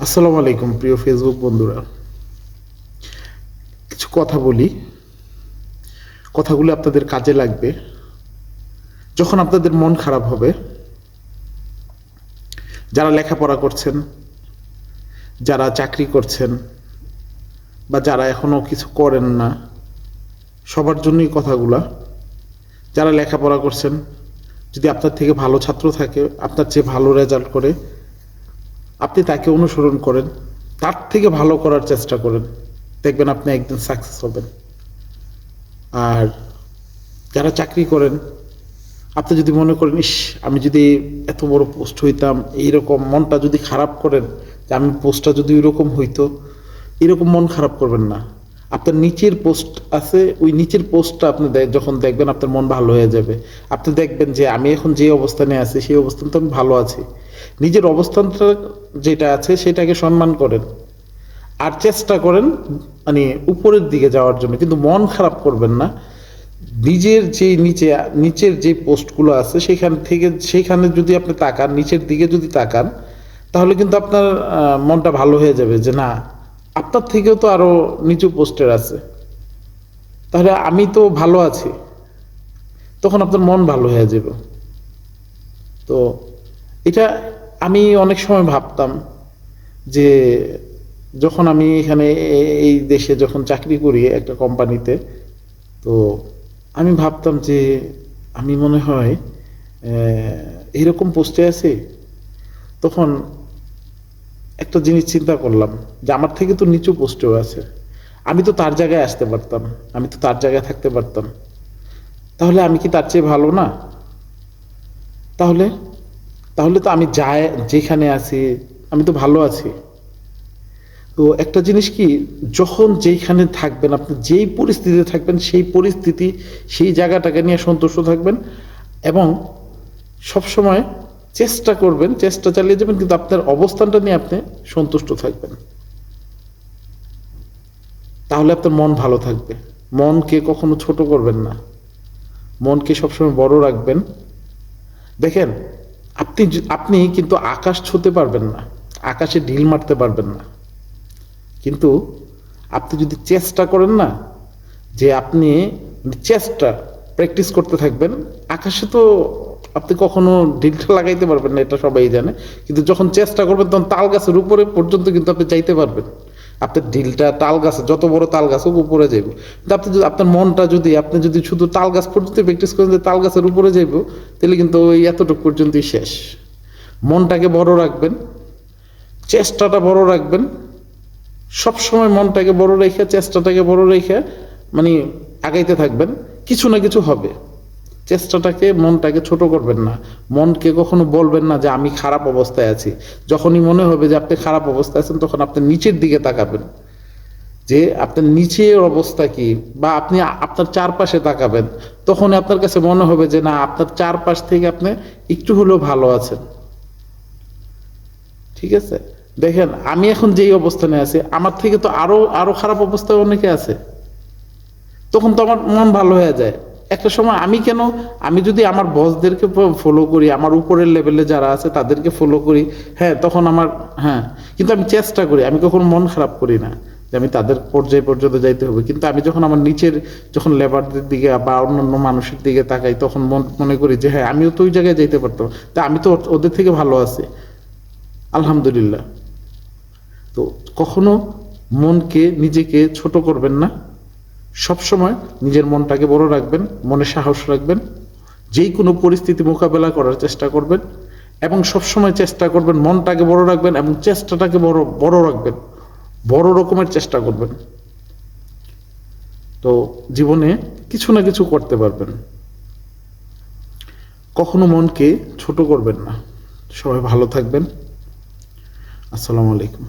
আসসালামু আলাইকুম, প্রিয় ফেসবুক বন্ধুরা। কিছু কথা বলি। কথাগুলো আপনাদের কাজে লাগবে। যখন আপনাদের মন খারাপ হবে, যারা লেখাপড়া করছেন, যারা চাকরি করছেন, বা যারা এখনও কিছু করেন না, সবার জন্যই কথাগুলা। যারা লেখাপড়া করছেন, যদি আপনার থেকে ভালো ছাত্র থাকে, আপনার চেয়ে ভালো রেজাল্ট করে আপনি তাকে অনুসরণ করেন, তার থেকে ভালো করার চেষ্টা করেন, দেখবেন আপনি একদিন সাকসেস হবেন। আর যারা চাকরি করেন, আপনি যদি মনে করেন, ইস, আমি যদি এত বড় পোস্ট হইতাম, এইরকম মনটা যদি খারাপ করেন, যে আমি পোস্টটা যদি ওইরকম হইতো, এরকম মন খারাপ করবেন না। আপনার নিচের পোস্ট আছে, ওই নিচের পোস্টটা আপনি যখন দেখবেন আপনার মন ভালো হয়ে যাবে। আপনি দেখবেন যে আমি এখন যে অবস্থানে আছি, সেই অবস্থান তো আমি ভালো আছি। নিজের অবস্থানটা যেটা আছে, সেটাকে সম্মান করেন। আর চেষ্টা করেন মানে উপরের দিকে যাওয়ার জন্য। কিন্তু মন খারাপ করবেন না। নিজের যে নিচে, নিচের যে পোস্টগুলো আছে, সেখান থেকে সেইখানে যদি আপনি তাকান, নিচের দিকে যদি তাকান, তাহলে কিন্তু আপনার মনটা ভালো হয়ে যাবে যে না আপনার থেকেও তো আরও নিচু পোস্টের আছে। তাহলে আমি তো ভালো আছি। তখন আপনার মন ভালো হয়ে যাবে। তো এটা আমি অনেক সময় ভাবতাম যে যখন আমি এখানে এই দেশে যখন চাকরি করি একটা কোম্পানিতে তো আমি ভাবতাম যে আমি মনে হয় আহ, এইরকম পোস্টে আছি। তখন একটা জিনিস চিন্তা করলাম যে আমার থেকে তো নিচু পোস্টেও আছে। আমি তো তার জায়গায় আসতে পারতাম, আমি তো তার জায়গায় থাকতে পারতাম। তাহলে আমি কি তার চেয়ে ভালো না? তাহলে? তাহলে তো আমি যাই, যেখানে আছি, আমি তো ভালো আছি। তো একটা জিনিস কি, যখন যেইখানে থাকবেন, আপনি যেই পরিস্থিতিতে থাকবেন, সেই পরিস্থিতি, সেই জায়গাটাকে নিয়ে সন্তুষ্ট থাকবেন এবং সবসময় চেষ্টা করবেন, চেষ্টা চালিয়ে যাবেন, কিন্তু আপনার অবস্থানটা নিয়ে আপনি সন্তুষ্ট থাকবেন। তাহলে আপনার মন ভালো থাকবে। মনকে কখনো ছোট করবেন না। মনকে সবসময় বড় রাখবেন। দেখেন, আপনি আপনি কিন্তু আকাশ ছুঁতে পারবেন না, আকাশে ঢিল মারতে পারবেন না। কিন্তু আপনি যদি চেষ্টা করেন না যে আপনি চেষ্টা, প্র্যাকটিস করতে থাকবেন, আকাশে তো আপনি কখনো ঢিলটা লাগাইতে পারবেন না, এটা সবাই জানে। কিন্তু যখন চেষ্টা করবেন, তখন তাল গাছের উপরে পর্যন্ত কিন্তু আপনি যাইতে পারবেন। আপনার ঢিলটা তাল গাছে, যত বড় তাল গাছ হোক উপরে যাইব। কিন্তু আপনি যদি, আপনার মনটা যদি, আপনি যদি শুধু তাল গাছ পর্যন্ত প্র্যাকটিস করেন যে তাল গাছের উপরে যাইব, তাহলে কিন্তু ওই এতটুকু পর্যন্তই শেষ। মনটাকে বড় রাখবেন, চেষ্টাটা বড় রাখবেন। সব সময় মনটাকে বড় রেখে, চেষ্টাটাকে বড় রেখে মানে আগাইতে থাকবেন। কিছু না কিছু হবে। চেষ্টাটাকে, মনটাকে ছোট করবেন না। মনকে কখনো বলবেন না যে, আমি খারাপ অবস্থায় আছি। যখনই মনে হবে যে, আপনি খারাপ অবস্থায় আছেন, তখন আপনি নিচের দিকে তাকাবেন। যে আপনার নিচের অবস্থা কি? বা, আপনি আপনার চারপাশে তাকাবেন। তখন আপনার কাছে মনে হবে যে, না, আপনার চারপাশ থেকে আপনি একটু হলেও ভালো আছেন। ঠিক আছে? দেখেন, আমি এখন যেই অবস্থানে আছি, আমার থেকে তো আরও আরও খারাপ অবস্থায় অনেকে আছে। তখন তো আমার মন ভালো হয়ে যায়। একটা সময় আমি কেন, আমি যদি আমার বসদেরকে ফলো করি, আমার উপরের লেভেলে যারা আছে তাদেরকে ফলো করি হ্যাঁ তখন আমার হ্যাঁ কিন্তু আমি চেষ্টা করি, আমি কখনো মন খারাপ করি না যে আমি তাদের পর্যায়ে পর্যন্ত যাইতে হবে। কিন্তু আমি যখন আমার নিচের, যখন লেবারদের দিকে বা অন্যান্য মানুষের দিকে তাকাই, তখন মন- মনে করি যে হ্যাঁ আমিও তো ওই জায়গায় যাইতে পারতাম। তা আমি তো ওদের থেকে ভালো আছি। আলহামদুলিল্লাহ। তো কখনো মনকে নিজেকে ছোট করবেন না। সব সময় নিজের মনটাকে বড় রাখবেন, মনে সাহস রাখবেন যেই কোনো পরিস্থিতি মোকাবেলা করার চেষ্টা করবেন এবং সব সময় চেষ্টা করবেন মনটাকে বড় রাখবেন এবং চেষ্টাটাকে বড় বড় রাখবেন, বড় রকমের চেষ্টা করবেন। তো জীবনে কিছু না কিছু করতে পারবেন। কখনো মনকে ছোট করবেন না। সবাই ভালো থাকবেন। আসসালামু আলাইকুম।